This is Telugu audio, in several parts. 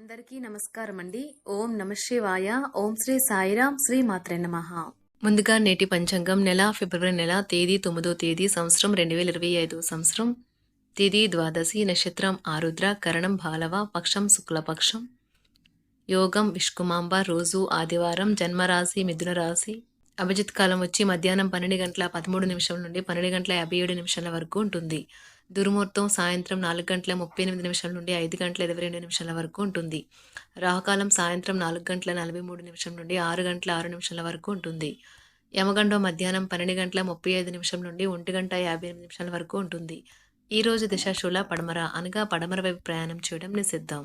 అందరికీ నమస్కారం అండి ఓం నమ శివాయ. ఓం శ్రీ సాయిరాం. శ్రీ మాత్రే నమ. ముందుగా నేటి పంచాంగం నెల ఫిబ్రవరి నెల తేదీ తొమ్మిదో తేదీ సంవత్సరం రెండు వేల ఇరవై ఐదు. సంవత్సరం తేదీ ద్వాదశి నక్షత్రం ఆరుద్ర కరణం బాలవ పక్షం శుక్లపక్షం. యోగం విష్కుమాంబ రోజు ఆదివారం జన్మరాశి మిథున రాశి. అభిజిత్ కాలం వచ్చి మధ్యాహ్నం పన్నెండు గంటల పదమూడు నిమిషం నుండి పన్నెండు గంటల యాభై ఏడు నిమిషాల వరకు ఉంటుంది. దుర్ముహూర్తం సాయంత్రం నాలుగు గంటల ముప్పై ఎనిమిది నిమిషాల నుండి ఐదు గంటల ఇరవై రెండు నిమిషాల వరకు ఉంటుంది. రాహుకాలం సాయంత్రం నాలుగు గంటల నలభై మూడు నిమిషం నుండి ఆరు గంటల ఆరు నిమిషాల వరకు ఉంటుంది. యమగండం మధ్యాహ్నం పన్నెండు గంటల ముప్పై ఐదు నిమిషం నుండి ఒంటి గంట యాభై ఎనిమిది నిమిషాల వరకు ఉంటుంది. ఈరోజు దిశాశూల పడమర అనగా పడమర వైపు ప్రయాణం చేయడం నిషిద్దాం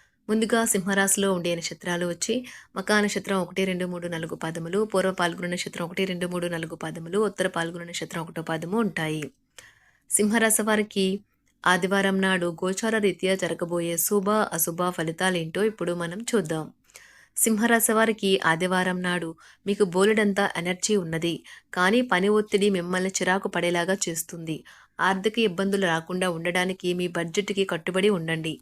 ముందుగా సింహరాశిలో ఉండే నక్షత్రాలు వచ్చి మకా నక్షత్రం ఒకటి రెండు మూడు నాలుగు పాదములు పూర్వ పాల్గొన నక్షత్రం ఒకటి రెండు మూడు నాలుగు పాదములు ఉత్తర పాల్గొన నక్షత్రం ఒకటో పాదము ఉంటాయి. సింహరాశి వారికి ఆదివారం నాడు గోచార రీత్యా జరగబోయే శుభ అశుభ ఫలితాలేంటో ఇప్పుడు మనం చూద్దాం. సింహరాశి వారికి ఆదివారం నాడు మీకు బోలెడంతా ఎనర్జీ ఉన్నది కానీ పని ఒత్తిడి మిమ్మల్ని చిరాకు పడేలాగా చేస్తుంది. ఆర్థిక ఇబ్బందులు రాకుండా ఉండడానికి మీ బడ్జెట్కి కట్టుబడి ఉండండి.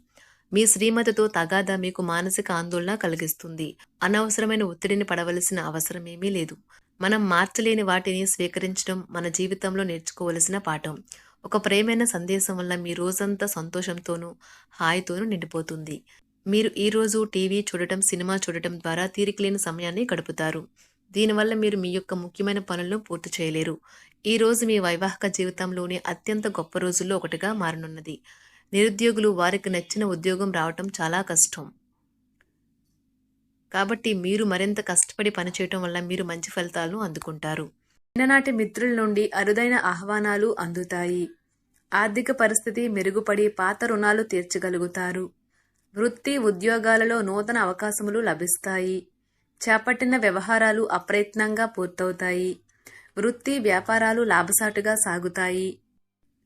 మీ శ్రీమతితో తగాదా మీకు మానసిక ఆందోళన కలిగిస్తుంది. అనవసరమైన ఒత్తిడిని పడవలసిన అవసరమేమీ లేదు. మనం మార్చలేని వాటిని స్వీకరించడం మన జీవితంలో నేర్చుకోవలసిన పాఠం. ఒక ప్రేమైన సందేశం వల్ల మీ రోజంతా సంతోషంతోనూ హాయితోనూ నిండిపోతుంది. మీరు ఈరోజు టీవీ చూడటం సినిమా చూడటం ద్వారా తీరికలేని సమయాన్ని గడుపుతారు. దీనివల్ల మీరు మీ యొక్క ముఖ్యమైన పనులను పూర్తి చేయలేరు. ఈ రోజు మీ వైవాహిక జీవితంలోని అత్యంత గొప్ప రోజుల్లో ఒకటిగా మారనున్నది. నిరుద్యోగులు వారికి నచ్చిన ఉద్యోగం రావటం చాలా కష్టం. కాబట్టి మీరు మరింత కష్టపడి పనిచేయటం వల్ల మీరు మంచి ఫలితాలను అందుకుంటారు. చిన్ననాటి మిత్రుల నుండి అరుదైన ఆహ్వానాలు అందుతాయి. ఆర్థిక పరిస్థితి మెరుగుపడి పాత రుణాలు తీర్చగలుగుతారు. వృత్తి ఉద్యోగాలలో నూతన అవకాశములు లభిస్తాయి. చేపట్టిన వ్యవహారాలు అప్రయత్నంగా పూర్తవుతాయి. వృత్తి వ్యాపారాలు లాభసాటుగా సాగుతాయి.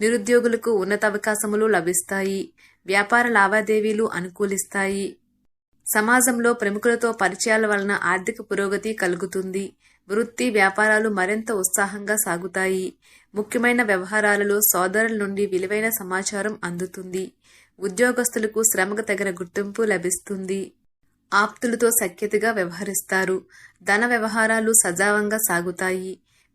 నిరుద్యోగులకు ఉన్నత అవకాశములు లభిస్తాయి. వ్యాపార లావాదేవీలు అనుకూలిస్తాయి. సమాజంలో ప్రముఖులతో పరిచయాల వలన ఆర్థిక పురోగతి కలుగుతుంది. వృత్తి వ్యాపారాలు మరింత ఉత్సాహంగా సాగుతాయి. ముఖ్యమైన వ్యవహారాలలో సోదరుల నుండి విలువైన సమాచారం అందుతుంది. ఉద్యోగస్తులకు శ్రమకు తగిన గుర్తింపు లభిస్తుంది. ఆప్తులతో సఖ్యతగా వ్యవహరిస్తారు. ధన వ్యవహారాలు సజావంగా సాగుతాయి.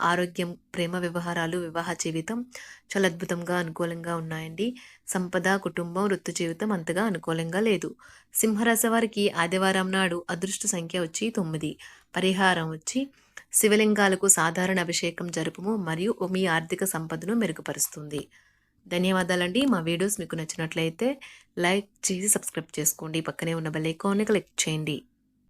ఆరోగ్యం ప్రేమ వ్యవహారాలు వివాహ జీవితం చాలా అద్భుతంగా అనుకూలంగా ఉన్నాయండి. సంపద కుటుంబం వృత్తి జీవితం అంతగా అనుకూలంగా లేదు. సింహరాశి వారికి ఆదివారం నాడు అదృష్ట సంఖ్య వచ్చి తొమ్మిది. పరిహారం వచ్చి శివలింగాలకు సాధారణ అభిషేకం జరుపుము మరియు మీ ఆర్థిక సంపదను మెరుగుపరుస్తుంది. ధన్యవాదాలండి. మా వీడియోస్ మీకు నచ్చినట్లయితే లైక్ చేసి సబ్స్క్రైబ్ చేసుకోండి. పక్కనే ఉన్న బెల్ ఐకాన్ని క్లిక్ చేయండి.